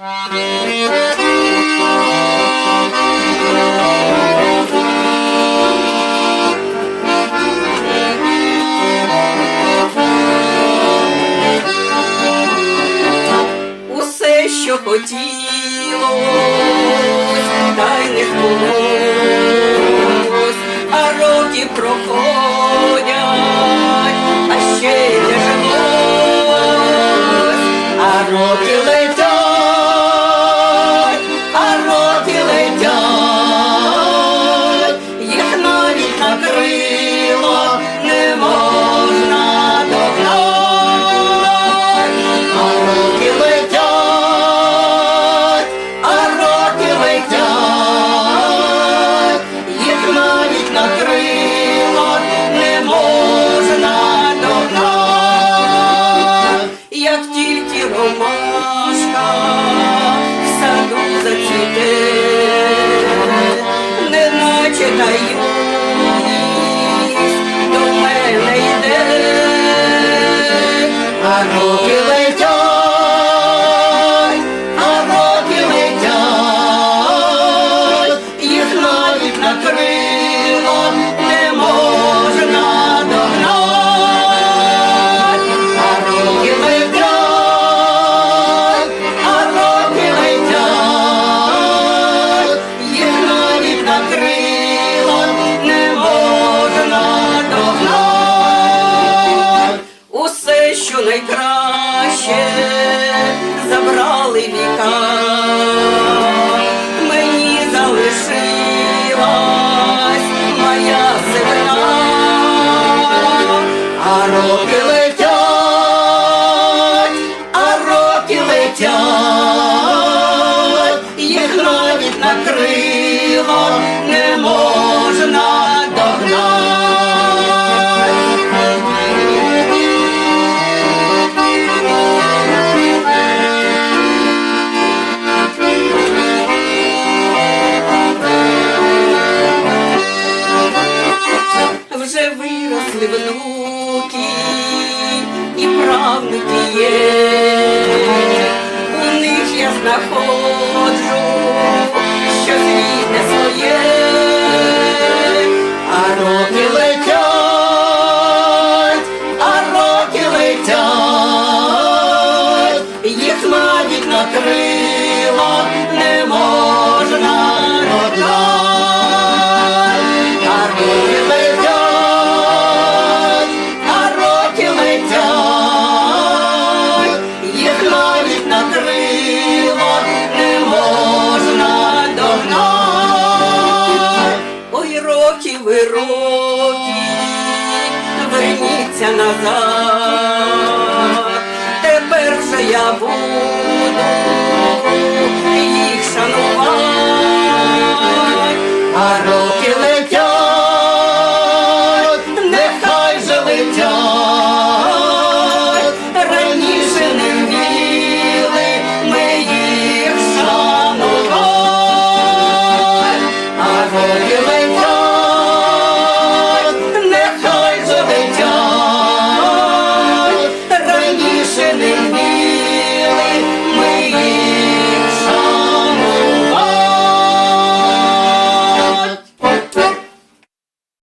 Усе, що хотілося, та й не було. Manu що найкраще забрали віка, мені залишилась моя земля, а роки летять, а роки летять, їх навіть накрило немов. наставники є, у них я знаходжу. ви верніться назад, тепер же я буду.